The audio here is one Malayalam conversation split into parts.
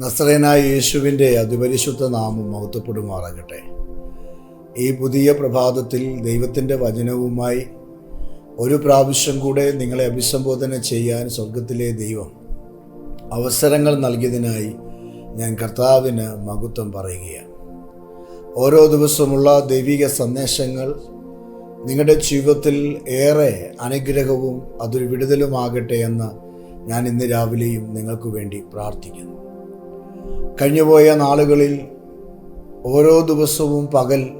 നസ്രേനായ യേശുവിന്റെ അതിപരിശുദ്ധ നാമം മഹത്വപ്പെടുമാറാകട്ടെ. ഈ പുതിയ പ്രഭാതത്തിൽ ദൈവത്തിന്റെ വചനവുമായി ഒരു പ്രാവശ്യം കൂടെ നിങ്ങളെ അഭിസംബോധന ചെയ്യാൻ സ്വർഗത്തിലെ ദൈവം അവസരങ്ങൾ നൽകിയതിനായി ഞാൻ കർത്താവിന് മഹത്വം പറയുകയാണ്. ഓരോ ദിവസമുള്ള ദൈവിക സന്ദേശങ്ങൾ നിങ്ങളുടെ ജീവിതത്തിൽ ഏറെ അനുഗ്രഹവും അതൊരു വിടുതലുമാകട്ടെ എന്ന് ഞാൻ ഇന്ന് രാവിലെയും നിങ്ങൾക്ക് വേണ്ടി പ്രാർത്ഥിക്കുന്നു. കഴിഞ്ഞുപോയ നാളുകളിൽ ഓരോ ദിവസവും പകൽ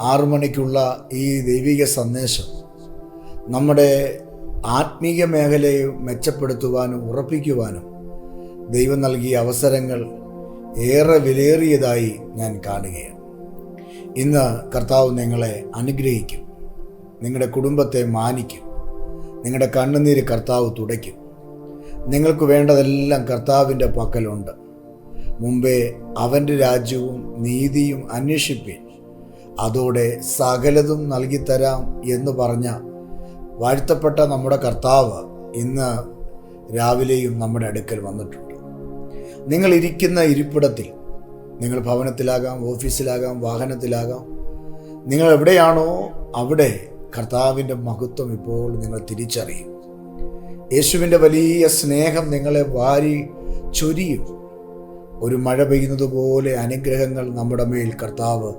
ആറു മണിക്കുള്ള ഈ ദൈവിക സന്ദേശം നമ്മുടെ ആത്മീയ മേഖലയെ മെച്ചപ്പെടുത്തുവാനും ഉറപ്പിക്കുവാനും ദൈവം നൽകിയ അവസരങ്ങൾ ഏറെ വിലയേറിയതായി ഞാൻ കാണുകയാണ്. ഇന്ന് കർത്താവ് നിങ്ങളെ അനുഗ്രഹിക്കും. നിങ്ങളുടെ കുടുംബത്തെ മാനിക്കും. നിങ്ങളുടെ കണ്ണുനീര് കർത്താവ് തുടയ്ക്കും. നിങ്ങൾക്ക് വേണ്ടതെല്ലാം കർത്താവിന്റെ പക്കലുണ്ട്. മുമ്പേ അവന്റെ രാജ്യവും നീതിയും അന്വേഷിപ്പിൻ. അതോടെ സകലതും നൽകിത്തരാം എന്ന് പറഞ്ഞ വാഴ്ത്തപ്പെട്ട നമ്മുടെ കർത്താവ് ഇന്ന് രാവിലെയും നമ്മുടെ അടുക്കൽ വന്നിട്ടുണ്ട്. നിങ്ങൾ ഇരിക്കുന്ന ഇരിപ്പിടത്തിൽ നിങ്ങൾ ഭവനത്തിലാകാം ഓഫീസിലാകാം വാഹനത്തിലാകാം. നിങ്ങൾ എവിടെയാണോ അവിടെ കർത്താവിന്റെ മഹത്വം ഇപ്പോൾ നിങ്ങൾ തിരിച്ചറിയും. യേശുവിന്റെ വലിയ സ്നേഹം നിങ്ങളെ വാരി ചൊരിയും. ഒരു മഴ പെയ്യുന്നത് പോലെ അനുഗ്രഹങ്ങൾ നമ്മുടെ മേൽ കർത്താവ്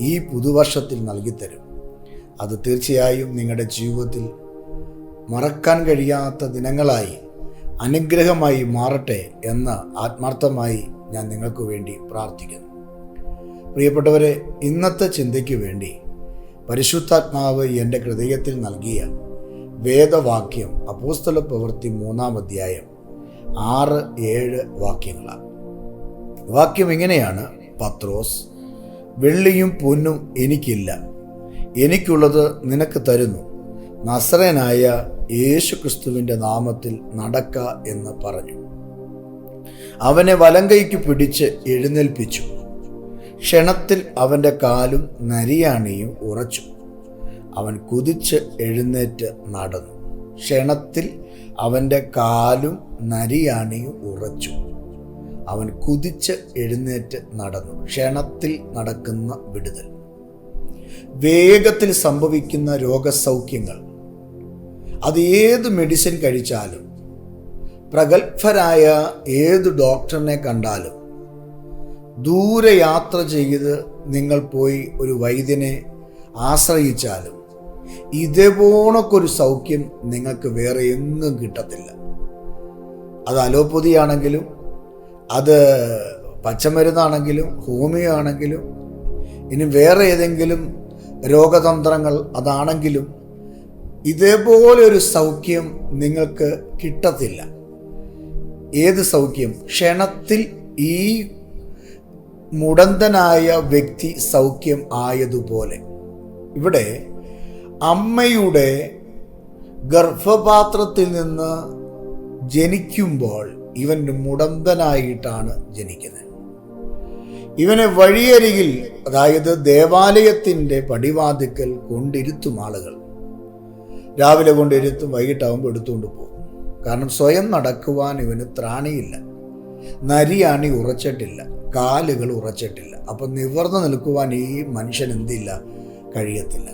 ഈ പുതുവർഷത്തിൽ നൽകിത്തരും. അത് തീർച്ചയായും നിങ്ങളുടെ ജീവിതത്തിൽ മറക്കാൻ കഴിയാത്ത ദിനങ്ങളായി അനുഗ്രഹമായി മാറട്ടെ എന്ന് ആത്മാർത്ഥമായി ഞാൻ നിങ്ങൾക്ക് വേണ്ടി പ്രാർത്ഥിക്കുന്നു. പ്രിയപ്പെട്ടവരെ ഇന്നത്തെ ചിന്തയ്ക്ക് വേണ്ടി പരിശുദ്ധാത്മാവ് എന്റെ ഹൃദയത്തിൽ നൽകിയ വേദവാക്യം അപ്പോസ്തല പ്രവൃത്തി മൂന്നാം അധ്യായം ആറ് ഏഴ് വാക്യങ്ങളാണ്. വാക്യം ഇങ്ങനെയാണ് പത്രോസ് വെള്ളിയും പൊന്നും എനിക്കില്ല. എനിക്കുള്ളത് നിനക്ക് തരുന്നു. നസറനായ യേശു ക്രിസ്തുവിന്റെ നാമത്തിൽ നടക്ക എന്ന് പറഞ്ഞു. അവനെ വലങ്കൈക്ക് പിടിച്ച് എഴുന്നേൽപ്പിച്ചു. ക്ഷണത്തിൽ അവന്റെ കാലും നരിയാണിയും ഉറച്ചു. അവൻ കുതിച്ച് എഴുന്നേറ്റ് നടന്നു. ക്ഷണത്തിൽ അവന്റെ കാലും നരിയാണിയും ഉറച്ചു. അവൻ കുതിച്ച് എഴുന്നേറ്റ് നടന്നു. ക്ഷണത്തിൽ നടക്കുന്ന വിടുതൽ. വേഗത്തിൽ സംഭവിക്കുന്ന രോഗസൗഖ്യങ്ങൾ. അത് ഏത് മെഡിസിൻ കഴിച്ചാലും പ്രഗത്ഭരായ ഏത് ഡോക്ടറിനെ കണ്ടാലും ദൂരെ യാത്ര ചെയ്ത് നിങ്ങൾ പോയി ഒരു വൈദ്യനെ ആശ്രയിച്ചാലും ഇതേപോണക്കൊരു സൗഖ്യം നിങ്ങൾക്ക് വേറെ എങ്ങും കിട്ടത്തില്ല. അത് അലോപ്പതി ആണെങ്കിലും അത് പച്ചമരുന്നാണെങ്കിലും ഹോമിയോ ആണെങ്കിലും ഇനി വേറെ ഏതെങ്കിലും രോഗതന്ത്രങ്ങൾ അതാണെങ്കിലും ഇതേപോലെ ഒരു സൗഖ്യം നിങ്ങൾക്ക് കിട്ടത്തില്ല. ഏത് സൗഖ്യം? ക്ഷണത്തിൽ ഈ മുടന്തനായ വ്യക്തി സൗഖ്യം ആയതുപോലെ. ഇവിടെ അമ്മയുടെ ഗർഭപാത്രത്തിൽ നിന്ന് ജനിക്കുമ്പോൾ ഇവൻ മുടന്തനായിട്ടാണ് ജനിക്കുന്നത്. ഇവനെ വഴിയരികിൽ അതായത് ദേവാലയത്തിന്റെ പടിവാതിക്കൽ കൊണ്ടിരുത്തും ആളുകൾ. രാവിലെ കൊണ്ടിരുത്തും വൈകിട്ടാവുമ്പോൾ എടുത്തുകൊണ്ട് പോകും. കാരണം സ്വയം നടക്കുവാൻ ഇവന് ത്രാണിയില്ല. നരിയാണി ഉറച്ചിട്ടില്ല. കാലുകൾ ഉറച്ചിട്ടില്ല. അപ്പം നിവർന്നു നിൽക്കുവാൻ ഈ മനുഷ്യൻ എന്തില്ല? കഴിയത്തില്ല.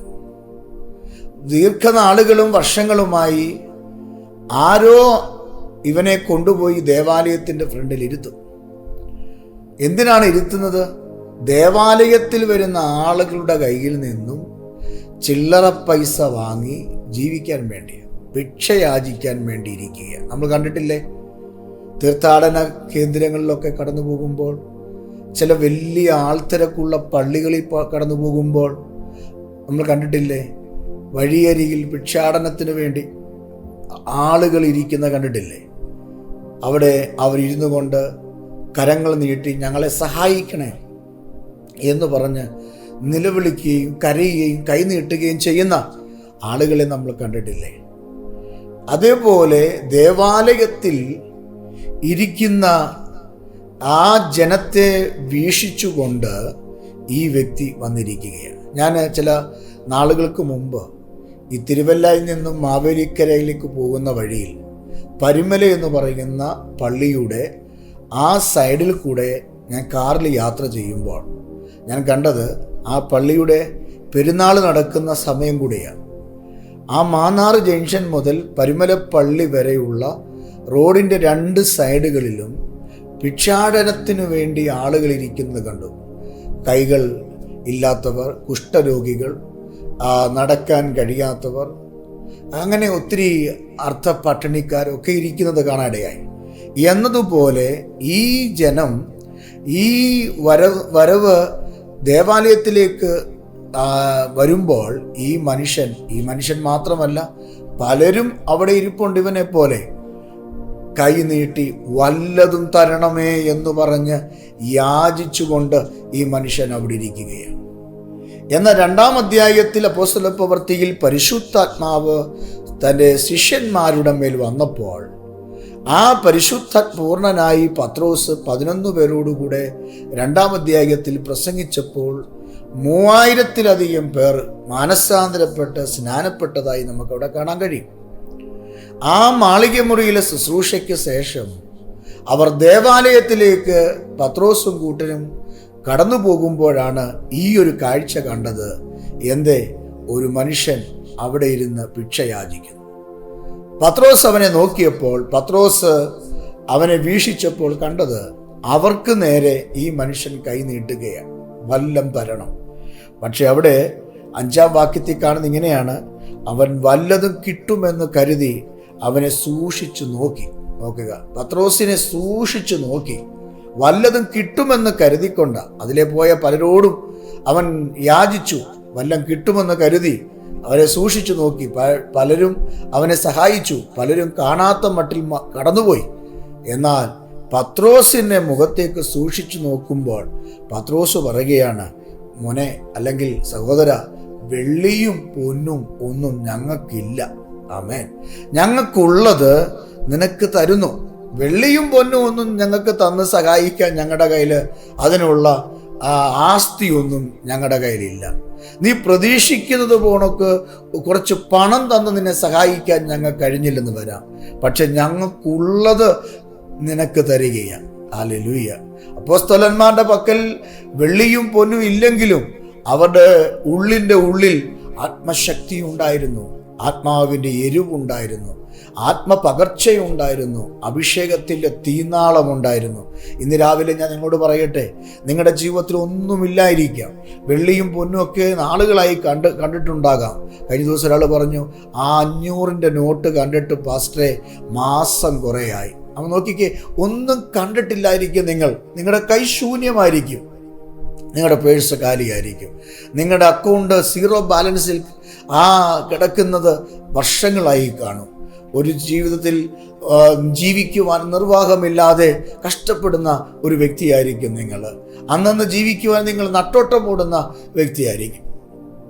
ദീർഘനാളുകളും വർഷങ്ങളുമായി ആരോ ഇവനെ കൊണ്ടുപോയി ദേവാലയത്തിന്റെ ഫ്രണ്ടിൽ ഇരുത്തും. എന്തിനാണ് ഇരുത്തുന്നത്? ദേവാലയത്തിൽ വരുന്ന ആളുകളുടെ കയ്യിൽ നിന്നും ചില്ലറ പൈസ വാങ്ങി ജീവിക്കാൻ വേണ്ടി ഭിക്ഷയാചിക്കാൻ വേണ്ടി ഇരിക്കുക നമ്മൾ കണ്ടിട്ടില്ലേ? തീർത്ഥാടന കേന്ദ്രങ്ങളിലൊക്കെ കടന്നു പോകുമ്പോൾ ചില വലിയ ആൾത്തിരക്കുള്ള പള്ളികളിൽ കടന്നു പോകുമ്പോൾ നമ്മൾ കണ്ടിട്ടില്ലേ? വഴിയരികിൽ ഭിക്ഷാടനത്തിന് വേണ്ടി ആളുകൾ ഇരിക്കുന്ന കണ്ടിട്ടില്ലേ? അവിടെ അവരിരുന്നു കൊണ്ട് കരങ്ങൾ നീട്ടി ഞങ്ങളെ സഹായിക്കണേ എന്ന് പറഞ്ഞ് നിലവിളിക്കുകയും കരയുകയും കൈനീട്ടുകയും ചെയ്യുന്ന ആളുകളെ നമ്മൾ കണ്ടിട്ടില്ലേ? അതേപോലെ ദേവാലയത്തിൽ ഇരിക്കുന്ന ആ ജനത്തെ വീക്ഷിച്ചുകൊണ്ട് ഈ വ്യക്തി വന്നിരിക്കുകയാണ്. ഞാൻ ചില നാളുകൾക്ക് മുമ്പ് ഈ തിരുവല്ലയിൽ നിന്നും മാവേലിക്കരയിലേക്ക് പോകുന്ന വഴിയിൽ പരിമല എന്ന് പറയുന്ന പള്ളിയുടെ ആ സൈഡിൽ കൂടെ ഞാൻ കാറിൽ യാത്ര ചെയ്യുമ്പോൾ ഞാൻ കണ്ടത് ആ പള്ളിയുടെ പെരുന്നാൾ നടക്കുന്ന സമയം കൂടിയാണ്. ആ മാന്നാർ ജംഗ്ഷൻ മുതൽ പരിമല പള്ളി വരെയുള്ള റോഡിന്റെ രണ്ട് സൈഡുകളിലും ഭിക്ഷാടനത്തിനു വേണ്ടി ആളുകൾ ഇരിക്കുന്നത് കണ്ടു. കൈകൾ ഇല്ലാത്തവർ കുഷ്ഠരോഗികൾ നടക്കാൻ കഴിയാത്തവർ അങ്ങനെ ഒത്തിരി അർത്ഥ പട്ടിണിക്കാരൊക്കെ ഇരിക്കുന്നത് കാണാനിടയായി. എന്നതുപോലെ ഈ ജനം ഈ വരവ് വരവ് ദേവാലയത്തിലേക്ക് വരുമ്പോൾ ഈ മനുഷ്യൻ ഈ മനുഷ്യൻ മാത്രമല്ല പലരും അവിടെ ഇരിപ്പുണ്ട് ഇവനെ പോലെ. കൈ നീട്ടി വല്ലതും തരണമേ എന്ന് പറഞ്ഞ് യാചിച്ചുകൊണ്ട് ഈ മനുഷ്യൻ അവിടെ ഇരിക്കുകയാണ്. എന്ന രണ്ടാം അധ്യായത്തിൽ അപ്പോസ്തല പ്രവൃത്തിയിൽ പരിശുദ്ധാത്മാവ് തന്റെ ശിഷ്യന്മാരുടെ മേൽ വന്നപ്പോൾ ആ പരിശുദ്ധ പൂർണനായി പത്രോസ് പതിനൊന്ന് പേരോടുകൂടെ രണ്ടാം അധ്യായത്തിൽ പ്രസംഗിച്ചപ്പോൾ മൂവായിരത്തിലധികം പേർ മാനസാന്തരപ്പെട്ട് സ്നാനപ്പെട്ടതായി നമുക്കവിടെ കാണാൻ കഴിയും. ആ മാളികമുറിയിലെ ശുശ്രൂഷയ്ക്ക് ശേഷം അവർ ദേവാലയത്തിലേക്ക് പത്രോസും കൂട്ടനും കടന്നു പോകുമ്പോഴാണ് ഈ ഒരു കാഴ്ച കണ്ടത്. എന്തേ ഒരു മനുഷ്യൻ അവിടെ ഇരുന്ന് ഭിക്ഷയാചിക്കുന്നു പത്രോസ് അവനെ നോക്കിയപ്പോൾ പത്രോസ് അവനെ വീക്ഷിച്ചപ്പോൾ കണ്ടത് അവർക്ക് നേരെ ഈ മനുഷ്യൻ കൈ നീട്ടുകയാണ്. വല്ലം തരണം. പക്ഷെ അവിടെ അഞ്ചാം വാക്യത്തിൽ കാണുന്ന ഇങ്ങനെയാണ് അവൻ വല്ലതും കിട്ടുമെന്ന് കരുതി അവനെ സൂക്ഷിച്ചു നോക്കി. നോക്കുക. പത്രോസിനെ സൂക്ഷിച്ചു നോക്കി. വല്ലതും കിട്ടുമെന്ന് കരുതിക്കൊണ്ട് അതിലെ പോയ പലരോടും അവൻ യാചിച്ചു. വല്ലം കിട്ടുമെന്ന് കരുതി അവരെ സൂക്ഷിച്ചു നോക്കി. പലരും അവനെ സഹായിച്ചു. പലരും കാണാത്ത മട്ടിൽ കടന്നുപോയി. എന്നാൽ പത്രോസിന്റെ മുഖത്തേക്ക് സൂക്ഷിച്ചു നോക്കുമ്പോൾ പത്രോസ് പറയുകയാണ് മോനെ അല്ലെങ്കിൽ സഹോദര വെള്ളിയും പൊന്നും ഒന്നും ഞങ്ങൾക്കില്ല. ആമേൻ. ഞങ്ങൾക്കുള്ളത് നിനക്ക് തരുന്നു. വെള്ളിയും പൊന്നും ഒന്നും ഞങ്ങൾക്ക് തന്ന് സഹായിക്കാൻ ഞങ്ങളുടെ കയ്യിൽ അതിനുള്ള ആസ്തിയൊന്നും ഞങ്ങളുടെ കയ്യിലില്ല. നീ പ്രതീക്ഷിക്കുന്നത് പോണക്ക് കുറച്ച് പണം തന്ന് നിന്നെ സഹായിക്കാൻ ഞങ്ങൾ കഴിഞ്ഞില്ലെന്ന് വരാം. പക്ഷെ ഞങ്ങൾക്കുള്ളത് നിനക്ക് തരികയാണ്. ആലലൂയ അപ്പോസ്തലന്മാരുടെ പക്കൽ വെള്ളിയും പൊന്നും ഇല്ലെങ്കിലും അവരുടെ ഉള്ളിന്റെ ഉള്ളിൽ ആത്മശക്തി ഉണ്ടായിരുന്നു. ആത്മാവിന്റെ എരിവുണ്ടായിരുന്നു. ആത്മപകർച്ചയുണ്ടായിരുന്നു. അഭിഷേകത്തിന്റെ തീനാളമുണ്ടായിരുന്നു. ഇന്ന് രാവിലെ ഞാൻ നിങ്ങളോട് പറയട്ടെ നിങ്ങളുടെ ജീവിതത്തിൽ ഒന്നുമില്ലായിരിക്കാം. വെള്ളിയും പൊന്നും ഒക്കെ നാളുകളായി കണ്ട് കണ്ടിട്ടുണ്ടാകാം. കഴിഞ്ഞ ദിവസം ഒരാൾ പറഞ്ഞു ആ അഞ്ഞൂറിന്റെ നോട്ട് കണ്ടിട്ട് പാസ്റ്ററെ മാസം കുറേയായി. അവൻ നോക്കിക്കേ ഒന്നും കണ്ടിട്ടില്ലായിരിക്കും നിങ്ങൾ. നിങ്ങളുടെ കൈ ശൂന്യമായിരിക്കും. നിങ്ങളുടെ പേഴ്സ് കാലിയായിരിക്കും. നിങ്ങളുടെ അക്കൗണ്ട് സീറോ ബാലൻസിൽ ആ കിടക്കുന്നത് വർഷങ്ങളായി കാണും. ഒരു ജീവിതത്തിൽ ജീവിക്കുവാൻ നിർവാഹമില്ലാതെ കഷ്ടപ്പെടുന്ന ഒരു വ്യക്തിയായിരിക്കും നിങ്ങൾ. അന്നന്ന് ജീവിക്കുവാൻ നിങ്ങൾ നട്ടോട്ടം മൂടുന്ന വ്യക്തിയായിരിക്കും.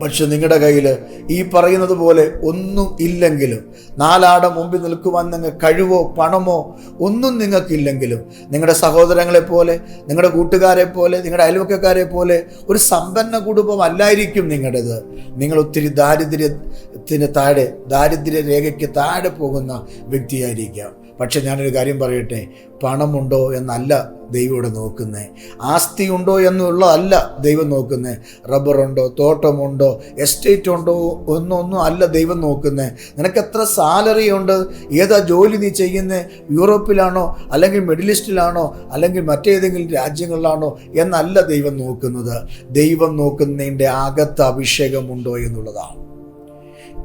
പക്ഷെ നിങ്ങളുടെ കയ്യിൽ ഈ പറയുന്നത് പോലെ ഒന്നും ഇല്ലെങ്കിലും നാലാട മുമ്പിൽ നിൽക്കുവാൻ നിങ്ങൾ കഴിവോ പണമോ ഒന്നും നിങ്ങൾക്കില്ലെങ്കിലും നിങ്ങളുടെ സഹോദരങ്ങളെ പോലെ നിങ്ങളുടെ കൂട്ടുകാരെ പോലെ നിങ്ങളുടെ അയൽവക്കക്കാരെ പോലെ ഒരു സമ്പന്ന കുടുംബം അല്ലായിരിക്കും നിങ്ങളുടേത്. നിങ്ങൾ ഒത്തിരി ദാരിദ്ര്യത്തിന് താഴെ ദാരിദ്ര്യ രേഖയ്ക്ക് താഴെ പോകുന്ന വ്യക്തിയായിരിക്കാം. പക്ഷെ ഞാനൊരു കാര്യം പറയട്ടെ? പണമുണ്ടോ എന്നല്ല ദൈവം ഇവിടെ നോക്കുന്നത് ആസ്തി ഉണ്ടോ എന്നുള്ളതല്ല ദൈവം നോക്കുന്നത് റബ്ബറുണ്ടോ തോട്ടമുണ്ടോ എസ്റ്റേറ്റ് ഉണ്ടോ ഒന്നൊന്നും അല്ല ദൈവം നോക്കുന്നത് നിനക്ക് എത്ര സാലറി ഉണ്ട്? ഏതാ ജോലി നീ ചെയ്യുന്നത് യൂറോപ്പിലാണോ അല്ലെങ്കിൽ മിഡിൽ ഈസ്റ്റിലാണോ അല്ലെങ്കിൽ മറ്റേതെങ്കിലും രാജ്യങ്ങളിലാണോ എന്നല്ല ദൈവം നോക്കുന്നത്. ദൈവം നോക്കുന്നതിന്റെ അകത്ത് അഭിഷേകമുണ്ടോ എന്നുള്ളതാണ്.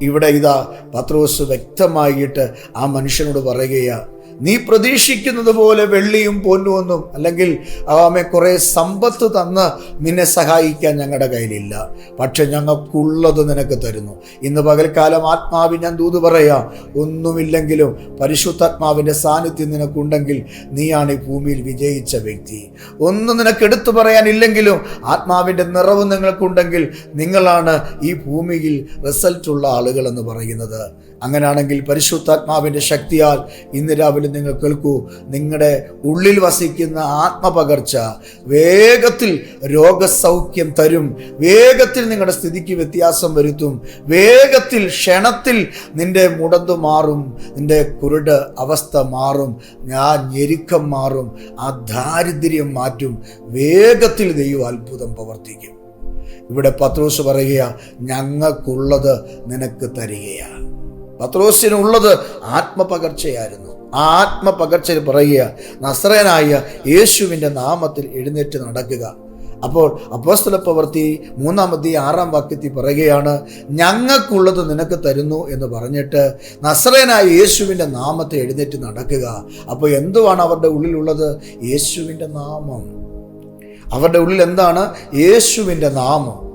ഇവിടെ ഇതാ പത്രോസ് വ്യക്തമായിട്ട് ആ മനുഷ്യനോട് പറയുകയാ നീ പ്രതീക്ഷിക്കുന്നത് പോലെ വെള്ളിയും പൊന്നുമൊന്നും അല്ലെങ്കിൽ ആമെ കുറേ സമ്പത്ത് തന്ന് നിന്നെ സഹായിക്കാൻ ഞങ്ങളുടെ കയ്യിലില്ല. പക്ഷെ ഞങ്ങൾക്കുള്ളത് നിനക്ക് തരുന്നു. ഇന്ന് പകൽക്കാലം ആത്മാവിൽ ഞാൻ ദൂത് പറയാ. ഒന്നുമില്ലെങ്കിലും പരിശുദ്ധാത്മാവിന്റെ സാന്നിധ്യം നിനക്കുണ്ടെങ്കിൽ നീയാണ് ഈ ഭൂമിയിൽ വിജയിച്ച വ്യക്തി. ഒന്നും നിനക്ക് എടുത്തു പറയാനില്ലെങ്കിലും ആത്മാവിന്റെ നിറവ് നിങ്ങൾക്കുണ്ടെങ്കിൽ നിങ്ങളാണ് ഈ ഭൂമിയിൽ റിസൾട്ടുള്ള ആളുകൾ എന്ന് പറയുന്നത്. അങ്ങനെയാണെങ്കിൽ പരിശുദ്ധാത്മാവിന്റെ ശക്തിയാൽ ഇന്ന് രാവിലെ രാവിലെ നിങ്ങൾ കേൾക്കൂ. നിങ്ങളുടെ ഉള്ളിൽ വസിക്കുന്ന ആത്മപകർച്ച വേഗത്തിൽ രോഗസൗഖ്യം തരും. വേഗത്തിൽ നിങ്ങളുടെ സ്ഥിതിക്ക് വ്യത്യാസം വരുത്തും. വേഗത്തിൽ ക്ഷണത്തിൽ നിന്റെ മുടന്തു മാറും. നിന്റെ കുരുട് അവസ്ഥ മാറും. ആ ഞെരുക്കം മാറും. ആ ദാരിദ്ര്യം മാറ്റും. വേഗത്തിൽ ദൈവം അത്ഭുതം പ്രവർത്തിക്കും. ഇവിടെ പത്രോസ് പറയുക ഞങ്ങൾക്കുള്ളത് നിനക്ക് തരികയാണ്. പത്രോസിനുള്ളത് ആത്മപകർച്ചയായിരുന്നു. ആത്മപകർച്ചയിൽ പറയുക നസ്രയനായ യേശുവിന്റെ നാമത്തിൽ എഴുന്നേറ്റ് നടക്കുക. അപ്പോൾ അപ്പോസ്തല പ്രവൃത്തി മൂന്നാമത്തെ ആറാം വാക്യത്തിൽ പറയുകയാണ് ഞങ്ങൾക്കുള്ളത് നിനക്ക് തരുന്നു എന്ന് പറഞ്ഞിട്ട് നസ്രയനായ യേശുവിന്റെ നാമത്തെ എഴുന്നേറ്റ് നടക്കുക. അപ്പോൾ എന്തുവാണ് അവരുടെ ഉള്ളിലുള്ളത്? യേശുവിന്റെ നാമം. അവരുടെ ഉള്ളിൽ എന്താണ്? യേശുവിന്റെ നാമം.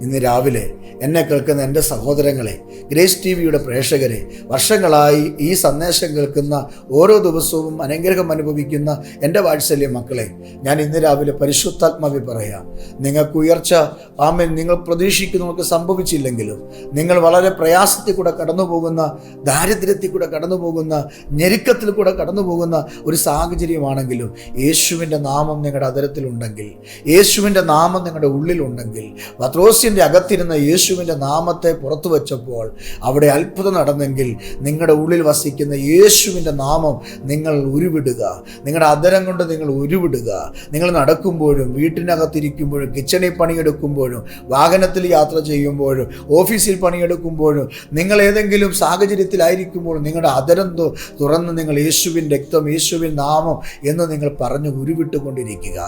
ഇന്ന് രാവിലെ എന്നെ കേൾക്കുന്ന എന്റെ സഹോദരങ്ങളെ ഗ്രേസ് ടി വിയുടെ പ്രേക്ഷകരെ വർഷങ്ങളായി ഈ സന്ദേശം കേൾക്കുന്ന ഓരോ ദിവസവും അനുഗ്രഹം അനുഭവിക്കുന്ന എന്റെ വാത്സല്യ മക്കളെ ഞാൻ ഇന്ന് രാവിലെ പരിശുദ്ധാത്മാവി പറയാം. നിങ്ങൾക്ക് ഉയർച്ച ആമൻ നിങ്ങൾ പ്രതീക്ഷിക്കുന്നവർക്ക് സംഭവിച്ചില്ലെങ്കിലും നിങ്ങൾ വളരെ പ്രയാസത്തിൽ കൂടെ കടന്നു പോകുന്ന ദാരിദ്ര്യത്തിൽ കൂടെ കടന്നു പോകുന്ന ഞെരുക്കത്തിൽ കൂടെ കടന്നു പോകുന്ന ഒരു സാഹചര്യമാണെങ്കിലും യേശുവിന്റെ നാമം നിങ്ങളുടെ അതരത്തിലുണ്ടെങ്കിൽ യേശുവിന്റെ നാമം നിങ്ങളുടെ ഉള്ളിലുണ്ടെങ്കിൽ പത്രോസിന്റെ അകത്തിരുന്ന യേശുവിന്റെ നാമത്തെ പുറത്തു വച്ചപ്പോൾ അവിടെ അത്ഭുതം നടന്നെങ്കിൽ നിങ്ങളുടെ ഉള്ളിൽ വസിക്കുന്ന യേശുവിന്റെ നാമം നിങ്ങൾ ഉരുവിടുക. നിങ്ങളുടെ അധരം കൊണ്ട് നിങ്ങൾ ഉരുവിടുക. നിങ്ങൾ നടക്കുമ്പോഴും വീട്ടിനകത്തിരിക്കുമ്പോഴും കിച്ചണിൽ പണിയെടുക്കുമ്പോഴും വാഹനത്തിൽ യാത്ര ചെയ്യുമ്പോഴും ഓഫീസിൽ പണിയെടുക്കുമ്പോഴും നിങ്ങൾ ഏതെങ്കിലും സാഹചര്യത്തിലായിരിക്കുമ്പോൾ നിങ്ങളുടെ അധരം തുറന്ന് നിങ്ങൾ യേശുവിൻ രക്തം യേശുവിൻ നാമം എന്ന് നിങ്ങൾ പറഞ്ഞു ഉരുവിട്ടുകൊണ്ടിരിക്കുക.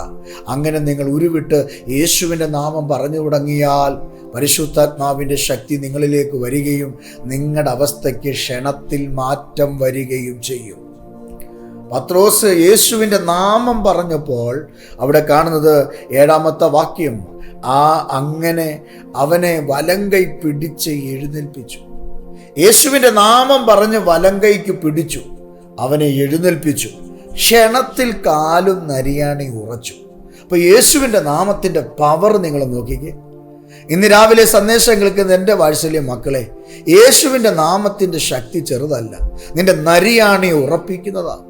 അങ്ങനെ നിങ്ങൾ ഉരുവിട്ട് യേശുവിന്റെ നാമം പറഞ്ഞു തുടങ്ങിയാൽ പരിശുദ്ധാത്മാവിന്റെ ശക്തി നിങ്ങളിലേക്ക് വരികയും നിങ്ങളുടെ അവസ്ഥയ്ക്ക് ക്ഷണത്തിൽ മാറ്റം വരികയും ചെയ്യും. പത്രോസ് യേശുവിന്റെ നാമം പറഞ്ഞപ്പോൾ അവിടെ കാണുന്നത് ഏഴാമത്തെ വാക്യം ആ അങ്ങനെ അവനെ വലങ്കൈ പിടിച്ച് എഴുന്നേൽപ്പിച്ചു. യേശുവിന്റെ നാമം പറഞ്ഞ് വലങ്കൈക്ക് പിടിച്ചു അവനെ എഴുന്നേൽപ്പിച്ചു ക്ഷണത്തിൽ കാലും നരിയാണി ഉറച്ചു. അപ്പോൾ യേശുവിന്റെ നാമത്തിന്റെ പവർ നിങ്ങൾ നോക്കിക്കേ. ഇന്ന് രാവിലെ സന്ദേശം കേൾക്കുന്ന എന്റെ വാത്സല്യ മക്കളെ യേശുവിന്റെ നാമത്തിന്റെ ശക്തി ചെറുതല്ല. നിന്റെ നരിയാണി ഉറപ്പിക്കുന്നതാണ്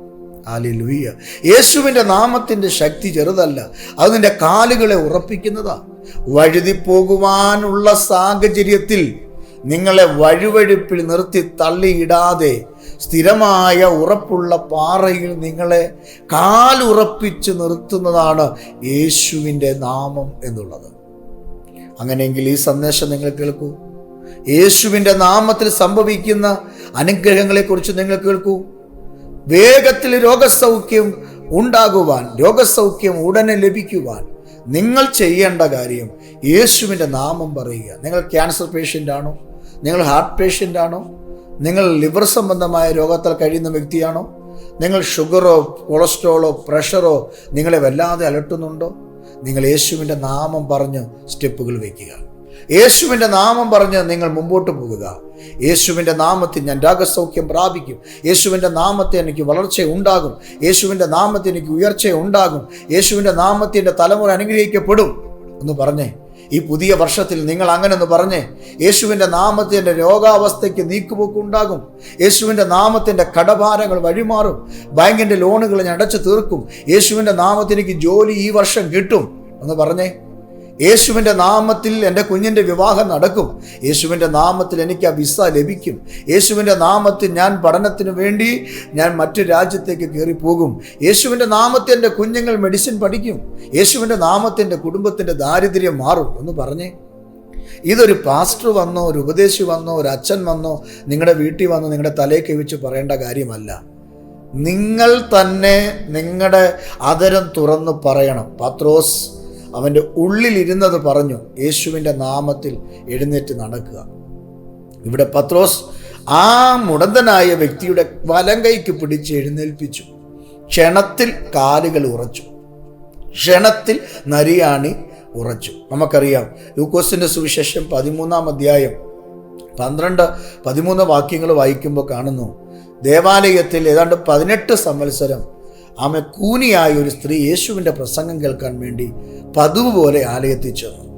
ആലിലുയ്യ യേശുവിന്റെ നാമത്തിന്റെ ശക്തി ചെറുതല്ല. അത് നിന്റെ കാലുകളെ ഉറപ്പിക്കുന്നതാ. വഴുതി പോകുവാനുള്ള സാഹചര്യത്തിൽ നിങ്ങളെ വഴുവഴുപ്പിൽ നിർത്തി തള്ളിയിടാതെ സ്ഥിരമായ ഉറപ്പുള്ള പാറയിൽ നിങ്ങളെ കാലുറപ്പിച്ച് നിർത്തുന്നതാണ് യേശുവിന്റെ നാമം എന്നുള്ളത്. അങ്ങനെയെങ്കിൽ ഈ സന്ദേശം നിങ്ങൾ കേൾക്കൂ. യേശുവിന്റെ നാമത്തിൽ സംഭവിക്കുന്ന അനുഗ്രഹങ്ങളെക്കുറിച്ച് നിങ്ങൾ കേൾക്കൂ. വേഗത്തിൽ രോഗസൗഖ്യം ഉണ്ടാകുവാൻ രോഗസൗഖ്യം ഉടനെ ലഭിക്കുവാൻ നിങ്ങൾ ചെയ്യേണ്ട കാര്യം യേശുവിന്റെ നാമം പറയുക. നിങ്ങൾ ക്യാൻസർ പേഷ്യന്റ് ആണോ? നിങ്ങൾ ഹാർട്ട് പേഷ്യന്റ് ആണോ? നിങ്ങൾ ലിവർ സംബന്ധമായ രോഗത്താൽ കഴിയുന്ന വ്യക്തിയാണോ? നിങ്ങൾ ഷുഗറോ കൊളസ്ട്രോളോ പ്രഷറോ നിങ്ങളെ വല്ലാതെ അലട്ടുന്നുണ്ടോ? നിങ്ങൾ യേശുവിന്റെ നാമം പറഞ്ഞ് സ്റ്റെപ്പുകൾ വയ്ക്കുക. യേശുവിന്റെ നാമം പറഞ്ഞ് നിങ്ങൾ മുമ്പോട്ട് പോകുക. യേശുവിന്റെ നാമത്തിൽ ഞാൻ രാഗസൗഖ്യം പ്രാപിക്കും. യേശുവിന്റെ നാമത്തെ എനിക്ക് വളർച്ച ഉണ്ടാകും. യേശുവിന്റെ നാമത്തിൽ എനിക്ക് ഉയർച്ച ഉണ്ടാകും. യേശുവിന്റെ നാമത്തിന്റെ തലമുറ അനുഗ്രഹിക്കപ്പെടും എന്ന് പറഞ്ഞേ ഈ പുതിയ വർഷത്തിൽ നിങ്ങൾ അങ്ങനെ ഒന്ന് പറഞ്ഞേ യേശുവിന്റെ നാമത്തിന്റെ രോഗാവസ്ഥയ്ക്ക് നീക്കുപോക്കുണ്ടാകും യേശുവിന്റെ നാമത്തിന്റെ കടഭാരങ്ങൾ വഴിമാറും. ബാങ്കിന്റെ ലോണുകൾ ഞാൻ അടച്ചു തീർക്കും. യേശുവിന്റെ നാമത്തിനേക്ക് ജോലി ഈ വർഷം കിട്ടും. എന്ന് പറഞ്ഞേ. യേശുവിന്റെ നാമത്തിൽ എന്റെ കുഞ്ഞിന്റെ വിവാഹം നടക്കും. യേശുവിന്റെ നാമത്തിൽ എനിക്ക് ആ വിസ ലഭിക്കും. യേശുവിന്റെ നാമത്തിൽ ഞാൻ പഠനത്തിന് വേണ്ടി ഞാൻ മറ്റു രാജ്യത്തേക്ക് കയറി പോകും യേശുവിന്റെ നാമത്തിൽ എന്റെ കുഞ്ഞുങ്ങൾ മെഡിസിൻ പഠിക്കും. യേശുവിന്റെ നാമത്തിൽ എന്റെ കുടുംബത്തിന്റെ ദാരിദ്ര്യം മാറും എന്ന് പറഞ്ഞേ ഇതൊരു പാസ്റ്റർ വന്നോ ഒരു ഉപദേശി വന്നോ ഒരു അച്ഛൻ വന്നോ നിങ്ങളുടെ വീട്ടിൽ വന്നോ നിങ്ങളുടെ തലയിൽ വെച്ച് പറയേണ്ട കാര്യമല്ല. നിങ്ങൾ തന്നെ നിങ്ങളുടെ അതരം തുറന്ന് പറയണം. പത്രോസ് അവന്റെ ഉള്ളിലിരുന്നത് പറഞ്ഞു യേശുവിന്റെ നാമത്തിൽ എഴുന്നേറ്റ് നടക്കുക. ഇവിടെ പത്രോസ് ആ മുടന്തനായ വ്യക്തിയുടെ വലം കൈക്ക് പിടിച്ച് എഴുന്നേൽപ്പിച്ചു. ക്ഷണത്തിൽ കാലുകൾ ഉറച്ചു. ക്ഷണത്തിൽ നരിയാണി ഉറച്ചു. നമുക്കറിയാം ലൂക്കോസിന്റെ സുവിശേഷം പതിമൂന്നാം അധ്യായം പന്ത്രണ്ട് പതിമൂന്ന് വാക്യങ്ങൾ വായിക്കുമ്പോൾ കാണുന്നു ദേവാലയത്തിൽ ഏതാണ്ട് പതിനെട്ട് സംവത്സരം ആമെ കൂനിയായ ഒരു സ്ത്രീ യേശുവിന്റെ പ്രസംഗം കേൾക്കാൻ വേണ്ടി പതിവ് പോലെ ആലയത്തിൽ ചെന്നു.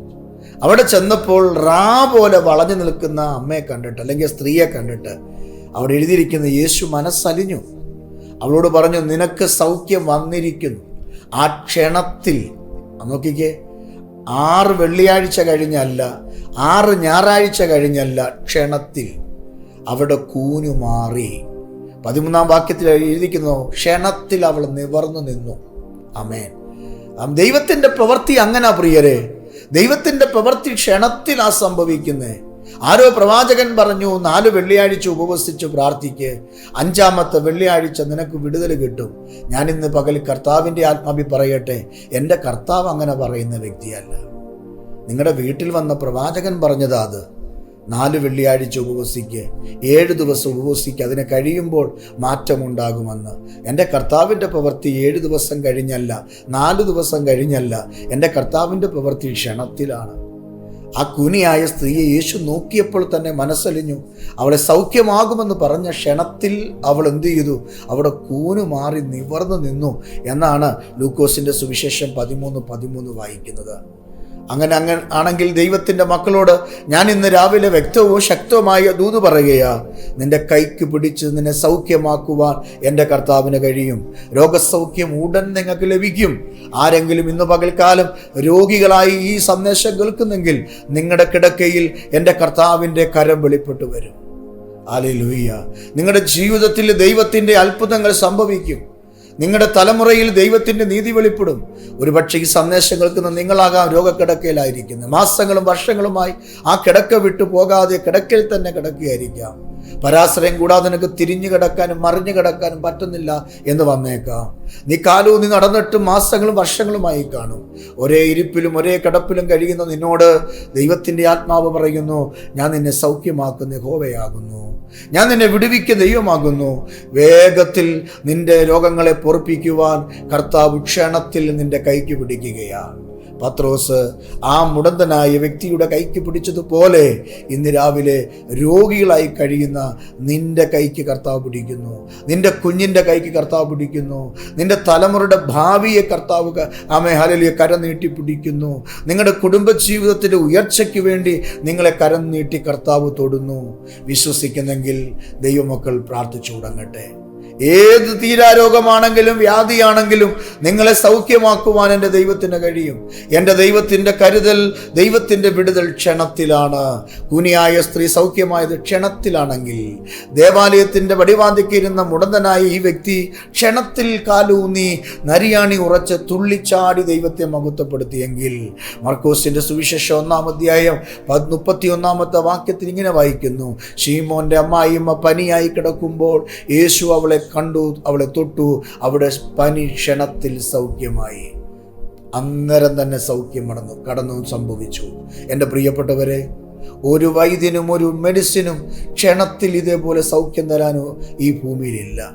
അവിടെ ചെന്നപ്പോൾ റാ പോലെ വളഞ്ഞു നിൽക്കുന്ന അമ്മയെ കണ്ടിട്ട് അല്ലെങ്കിൽ സ്ത്രീയെ കണ്ടിട്ട് അവിടെ എഴുതിയിരിക്കുന്ന യേശു മനസ്സലിഞ്ഞു. അവളോട് പറഞ്ഞു നിനക്ക് സൗഖ്യം വന്നിരിക്കുന്നു. ആ ക്ഷണത്തിൽ നോക്കിക്കേ ആറ് വെള്ളിയാഴ്ച കഴിഞ്ഞല്ല ആറ് ഞായറാഴ്ച കഴിഞ്ഞല്ല ക്ഷണത്തിൽ അവിടെ കൂനു മാറി. പതിമൂന്നാം വാക്യത്തിൽ എഴുതിക്കുന്നു ക്ഷണത്തിൽ അവൾ നിവർന്നു നിന്നു. അമേൻ ദൈവത്തിന്റെ പ്രവൃത്തി അങ്ങനെ പ്രിയരെ. ദൈവത്തിന്റെ പ്രവൃത്തി ക്ഷണത്തിലാ സംഭവിക്കുന്നത് ആരോ പ്രവാചകൻ പറഞ്ഞു നാല് വെള്ളിയാഴ്ച ഉപവസിച്ച് പ്രാർത്ഥിക്ക്. അഞ്ചാമത്തെ വെള്ളിയാഴ്ച നിനക്ക് വിടുതൽ കിട്ടും. ഞാൻ ഇന്ന് പകൽ കർത്താവിന്റെ ആത്മാഭി പറയട്ടെ. എന്റെ കർത്താവ് അങ്ങനെ പറയുന്ന വ്യക്തിയല്ല. നിങ്ങളുടെ വീട്ടിൽ വന്ന പ്രവാചകൻ പറഞ്ഞതാ അത്. നാല് വെള്ളിയാഴ്ച ഉപവസിക്ക് ഏഴ് ദിവസം ഉപവസിക്ക്. അതിന് കഴിയുമ്പോൾ മാറ്റമുണ്ടാകുമെന്ന്. എന്റെ കർത്താവിന്റെ പ്രവൃത്തി ഏഴ് ദിവസം കഴിഞ്ഞല്ല നാല് ദിവസം കഴിഞ്ഞല്ല. എന്റെ കർത്താവിന്റെ പ്രവൃത്തി ക്ഷണത്തിലാണ്. ആ കുനിയായ സ്ത്രീയെ യേശു നോക്കിയപ്പോൾ തന്നെ മനസ്സലിഞ്ഞു. അവളെ സൗഖ്യമാകുമെന്ന് പറഞ്ഞ ക്ഷണത്തിൽ അവൾ എന്തു ചെയ്തു? അവിടെ കൂനു മാറി നിവർന്നു നിന്നു എന്നാണ് ലൂക്കോസിന്റെ സുവിശേഷം പതിമൂന്ന് പതിമൂന്ന് വായിക്കുന്നത്. അങ്ങനെ അങ്ങനെ ആണെങ്കിൽ ദൈവത്തിന്റെ മക്കളോട് ഞാൻ ഇന്ന് രാവിലെ വ്യക്തവും ശക്തവുമായ ദൂത് പറയുകയാ നിന്റെ കൈക്ക് പിടിച്ച് നിന്നെ സൗഖ്യമാക്കുവാൻ എന്റെ കർത്താവിന് കഴിയും. രോഗസൗഖ്യം ഉടൻ നിങ്ങൾക്ക് ലഭിക്കും. ആരെങ്കിലും ഇന്ന് പകൽക്കാലം രോഗികളായി ഈ സന്ദേശം കേൾക്കുന്നെങ്കിൽ നിങ്ങളുടെ കിടക്കയിൽ എന്റെ കർത്താവിന്റെ കരം വെളിപ്പെട്ടു വരും. ആലേ നിങ്ങളുടെ ജീവിതത്തിൽ ദൈവത്തിന്റെ അത്ഭുതങ്ങൾ സംഭവിക്കും. നിങ്ങളുടെ തലമുറയിൽ ദൈവത്തിന്റെ നീതി വെളിപ്പെടും. ഒരുപക്ഷെ ഈ സന്ദേശം കേൾക്കുന്ന നിങ്ങളാകാം രോഗക്കിടക്കയിലായിരിക്കുന്നത്. മാസങ്ങളും വർഷങ്ങളുമായി ആ കിടക്ക വിട്ടു പോകാതെ കിടക്കയിൽ തന്നെ കിടക്കുകയായിരിക്കാം. പരാശ്രയം കൂടാതെ നിനക്ക് തിരിഞ്ഞു കിടക്കാനും മറിഞ്ഞു കിടക്കാനും പറ്റുന്നില്ല എന്ന് വന്നേക്കാം. നീ കാലവും നീ നടന്നിട്ട് മാസങ്ങളും വർഷങ്ങളുമായി കാണും. ഒരേ ഇരിപ്പിലും ഒരേ കിടപ്പിലും കഴിയുന്ന നിന്നോട് ദൈവത്തിന്റെ ആത്മാവ് പറയുന്നു ഞാൻ നിന്നെ സൗഖ്യമാക്കുന്ന ഹോവയാകുന്നു ഞാൻ നിന്നെ വിടുവിക്ക ദൈവമാകുന്നു. വേഗത്തിൽ നിന്റെ രോഗങ്ങളെ പൊറപ്പിക്കുവാൻ കർത്താവ് ക്ഷണത്തിൽ നിന്റെ കൈക്ക് പിടിക്കുകയാണ്. പത്രോസ് ആ മുടന്തനായ വ്യക്തിയുടെ കൈക്ക് പിടിച്ചതുപോലെ ഇന്ന് രാവിലെ രോഗികളായി കഴിയുന്ന നിന്റെ കൈക്ക് കർത്താവ് പിടിക്കുന്നു. നിന്റെ കുഞ്ഞിന്റെ കൈക്ക് കർത്താവ് പിടിക്കുന്നു. നിന്റെ തലമുറയുടെ ഭാവിയെ കർത്താവ് ആമെ ഹലലിയെ കരം നീട്ടി പിടിക്കുന്നു. നിങ്ങളുടെ കുടുംബജീവിതത്തിന്റെ ഉയർച്ചയ്ക്ക് വേണ്ടി നിങ്ങളെ കരം നീട്ടി കർത്താവ് തൊടുന്നു. വിശ്വസിക്കുന്നെങ്കിൽ ദൈവമക്കൾ പ്രാർത്ഥിച്ചു തുടങ്ങട്ടെ ഏത് തീരാരോഗമാണെങ്കിലും വ്യാധിയാണെങ്കിലും നിങ്ങളെ സൗഖ്യമാക്കുവാൻ എന്റെ ദൈവത്തിന് കഴിയും. എന്റെ ദൈവത്തിന്റെ കരുതൽ ദൈവത്തിന്റെ വിടുതൽ ക്ഷണത്തിലാണ്. കുനിയായ സ്ത്രീ സൗഖ്യമായത് ക്ഷണത്തിലാണെങ്കിൽ ദേവാലയത്തിന്റെ വടിവാന്തിക്കിരുന്ന മുടന്തനായ ഈ വ്യക്തി ക്ഷണത്തിൽ കാലൂന്നി നരിയാണി ഉറച്ച് തുള്ളിച്ചാടി ദൈവത്തെ മഹത്വപ്പെടുത്തിയെങ്കിൽ മർക്കോസിന്റെ സുവിശേഷം ഒന്നാം അധ്യായം മുപ്പത്തി ഒന്നാമത്തെ വാക്യത്തിൽ ഇങ്ങനെ വായിക്കുന്നു. ഷീമോന്റെ അമ്മായിമ്മ പനിയായി കിടക്കുമ്പോൾ യേശു അവളെ കണ്ടു അവളെ തൊട്ടു. അവിടെ പനി ക്ഷണത്തിൽ സൗഖ്യമായി. അന്നേരം തന്നെ സൗഖ്യം നടന്നു കടന്നു സംഭവിച്ചു. എന്റെ പ്രിയപ്പെട്ടവരെ ഒരു വൈദ്യനും ഒരു മെഡിസിനും ക്ഷണത്തിൽ ഇതേപോലെ സൗഖ്യം തരാനോ ഈ ഭൂമിയിലില്ല.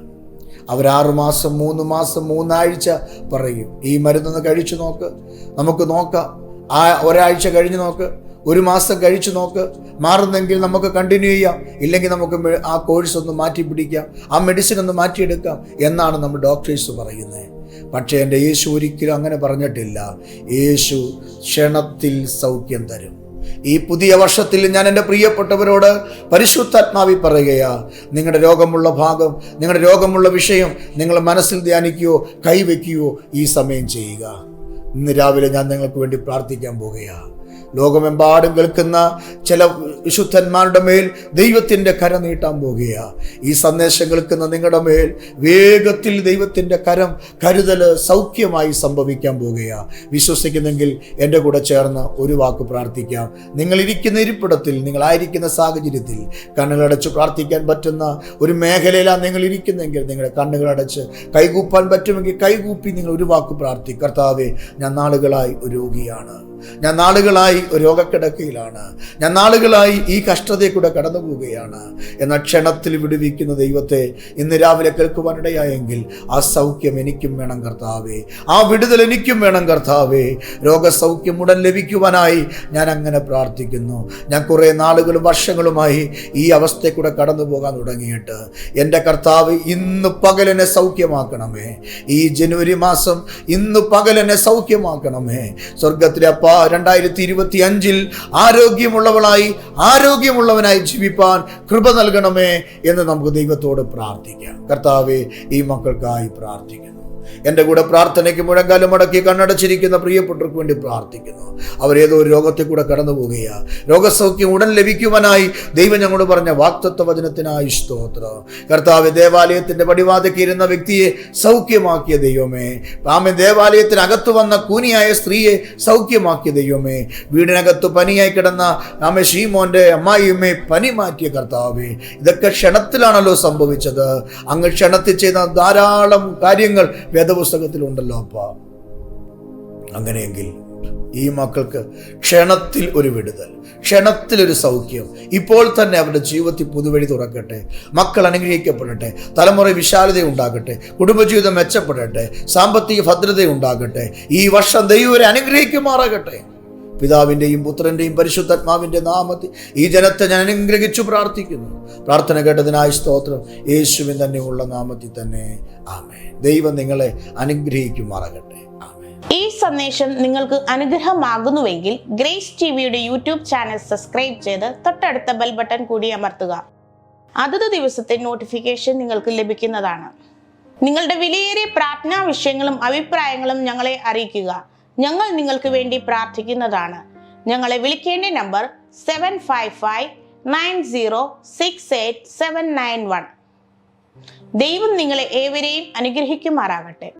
അവരാറു മാസം മൂന്ന് മാസം മൂന്നാഴ്ച പറയും ഈ മരുന്നൊന്ന് കഴിച്ചു നോക്ക്. നമുക്ക് നോക്കാം. ആ ഒരാഴ്ച കഴിഞ്ഞ് നോക്ക്. ഒരു മാസം കഴിച്ചു നോക്ക്. മാറുന്നെങ്കിൽ നമുക്ക് കണ്ടിന്യൂ ചെയ്യാം. ഇല്ലെങ്കിൽ നമുക്ക് ആ കോഴ്സ് ഒന്ന് മാറ്റി പിടിക്കാം. ആ മെഡിസിൻ ഒന്ന് മാറ്റിയെടുക്കാം എന്നാണ് നമ്മൾ ഡോക്ടേഴ്സ് പറയുന്നത് പക്ഷേ എന്റെ യേശു ഒരിക്കലും അങ്ങനെ പറഞ്ഞിട്ടില്ല. യേശു ക്ഷണത്തിൽ സൗഖ്യം തരും. ഈ പുതിയ വർഷത്തിൽ ഞാൻ എന്റെ പ്രിയപ്പെട്ടവരോട് പരിശുദ്ധാത്മാവി പറയുകയാ നിങ്ങളുടെ രോഗമുള്ള ഭാഗം നിങ്ങളുടെ രോഗമുള്ള വിഷയം നിങ്ങൾ മനസ്സിൽ ധ്യാനിക്കുകയോ കൈവയ്ക്കുകയോ ഈ സമയം ചെയ്യുക. ഇന്ന് രാവിലെ ഞാൻ നിങ്ങൾക്ക് വേണ്ടി പ്രാർത്ഥിക്കാൻ പോകുകയാണ് ലോകമെമ്പാടും കേൾക്കുന്ന ചില വിശുദ്ധന്മാരുടെ മേൽ ദൈവത്തിന്റെ കരം നീട്ടാൻ പോകുക ഈ സന്ദേശം കേൾക്കുന്ന നിങ്ങളുടെ മേൽ വേഗത്തിൽ ദൈവത്തിന്റെ കരം കരുതൽ സൗഖ്യമായി സംഭവിക്കാൻ പോകുക വിശ്വസിക്കുന്നെങ്കിൽ എന്റെ കൂടെ ചേർന്ന് ഒരു വാക്ക് പ്രാർത്ഥിക്കാം. നിങ്ങൾ ഇരിക്കുന്ന ഇരിപ്പിടത്തിൽ നിങ്ങളായിരിക്കുന്ന സാഹചര്യത്തിൽ കണ്ണുകളടച്ച് പ്രാർത്ഥിക്കാൻ പറ്റുന്ന ഒരു മേഖലയിലാണ് നിങ്ങൾ ഇരിക്കുന്നെങ്കിൽ നിങ്ങളുടെ കണ്ണുകളടച്ച് കൈകൂപ്പാൻ പറ്റുമെങ്കിൽ കൈകൂപ്പി നിങ്ങൾ ഒരു വാക്ക് പ്രാർത്ഥിക്കർത്താവേ ഞാൻ നാളുകളായി ഒരു രോഗിയാണ്. ഞാൻ നാളുകളായി രോഗക്കിടക്കയിലാണ്. ഞാൻ നാളുകളായി ഈ കഷ്ടതയെ കൂടെ കടന്നു പോവുകയാണ് എന്ന ക്ഷണത്തിൽ വിടുവിക്കുന്ന ദൈവത്തെ ഇന്ന് രാവിലെ കേൾക്കുവാനിടയായെങ്കിൽ ആ സൗഖ്യം എനിക്കും വേണം കർത്താവേ. ആ വിടുതൽ എനിക്കും വേണം കർത്താവേ. രോഗസൗഖ്യം ഉടൻ ലഭിക്കുവാനായി ഞാൻ അങ്ങനെ പ്രാർത്ഥിക്കുന്നു. ഞാൻ കുറേ നാളുകളും വർഷങ്ങളുമായി ഈ അവസ്ഥയെ കൂടെ കടന്നു പോകാൻ തുടങ്ങിയിട്ട് എന്റെ കർത്താവ് ഇന്ന് പകലെന്നെ സൗഖ്യമാക്കണമേ. ഈ ജനുവരി മാസം ഇന്ന് പകലെന്നെ സൗഖ്യമാക്കണമേ. സ്വർഗത്തിലെ അപ്പ രണ്ടായിരത്തി ഇരുപത്തി അഞ്ചിൽ ആരോഗ്യമുള്ളവളായി ആരോഗ്യമുള്ളവനായി ജീവിപ്പാൻ കൃപ നൽകണമേ എന്ന് നമുക്ക് ദൈവത്തോട് പ്രാർത്ഥിക്കാം. കർത്താവെ ഈ മക്കൾക്കായി പ്രാർത്ഥിക്കുന്നു. എന്റെ കൂടെ പ്രാർത്ഥനയ്ക്ക് മുഴങ്കാലം മടക്കി കണ്ണടച്ചിരിക്കുന്ന പ്രിയപ്പെട്ടവർക്ക് വേണ്ടി പ്രാർത്ഥിക്കുന്നു. അവരേതോ ഒരു രോഗത്തിൽ കൂടെ കടന്നു പോവുകയാണ് രോഗസൗഖ്യം ഉടൻ ലഭിക്കുവാനായി ദൈവം ഞങ്ങളോട് പറഞ്ഞ വാക്തത്വ വചനത്തിനായി സ്തോത്രം. കർത്താവ് ദേവാലയത്തിന്റെ പടിവാതയ്ക്ക് ഇരുന്ന വ്യക്തിയെ സൗഖ്യമാക്കിയ ദൈവമേ. ആമൻ ദേവാലയത്തിനകത്ത് വന്ന കൂനിയായ സ്ത്രീയെ സൗഖ്യമാക്കിയ ദൈവമേ. വീടിനകത്ത് പനിയായി കിടന്ന ആമെ ഷീമോന്റെ അമ്മായിയമ്മയെ പനി മാറ്റിയ കർത്താവേ. ഇതൊക്കെ ക്ഷണത്തിലാണല്ലോ സംഭവിച്ചത്. അങ്ങ് ക്ഷണത്തിൽ ചെയ്ത ധാരാളം കാര്യങ്ങൾ വേദപുസ്തകത്തിലുണ്ടല്ലോ അപ്പ. അങ്ങനെയെങ്കിൽ ഈ മക്കൾക്ക് ക്ഷണത്തിൽ ഒരു വിടുതൽ ക്ഷണത്തിൽ ഒരു സൗഖ്യം. ഇപ്പോൾ തന്നെ അവരുടെ ജീവിതത്തിൽ പുതുവഴി തുറക്കട്ടെ മക്കൾ അനുഗ്രഹിക്കപ്പെടട്ടെ തലമുറ വിശാലത ഉണ്ടാകട്ടെ കുടുംബജീവിതം മെച്ചപ്പെടട്ടെ സാമ്പത്തിക ഭദ്രത ഉണ്ടാകട്ടെ ഈ വർഷം ദൈവരെ അനുഗ്രഹിക്കുമാറാകട്ടെ. പിതാവിന്റെയും പുത്രന്റെയും പരിശുദ്ധാത്മാവിന്റെ നാമത്തിൽ ഈ ജനത്തെ ഞാൻ അനുഗ്രഹിച്ചു പ്രാർത്ഥിക്കുന്നു. പ്രാർത്ഥന കേട്ടതിനായി സ്തോത്രം. യേശുവിൻ തന്നെയുള്ള നാമത്തിൽ തന്നെ. ആമേ ദൈവം നിങ്ങളെ അനുഗ്രഹിക്കുമാറാകട്ടെ. ഈ സന്ദേശം നിങ്ങൾക്ക് അനുഗ്രഹമാകുന്നുവെങ്കിൽ ഗ്രേസ് ടി വിയുടെ യൂട്യൂബ് ചാനൽ സബ്സ്ക്രൈബ് ചെയ്ത് തൊട്ടടുത്ത ബെൽ ബട്ടൺ കൂടി അമർത്തുക. അതത് ദിവസത്തെ നോട്ടിഫിക്കേഷൻ നിങ്ങൾക്ക് ലഭിക്കുന്നതാണ്. നിങ്ങളുടെ വിലയേറിയ പ്രാർത്ഥനാ വിഷയങ്ങളും അഭിപ്രായങ്ങളും ഞങ്ങളെ അറിയിക്കുക. ഞങ്ങൾ നിങ്ങൾക്ക് വേണ്ടി പ്രാർത്ഥിക്കുന്നതാണ്. ഞങ്ങളെ വിളിക്കേണ്ട number seven five five nine zero six eight seven nine one ദൈവം നിങ്ങളെ ഏവരെയും അനുഗ്രഹിക്കുമാറാകട്ടെ.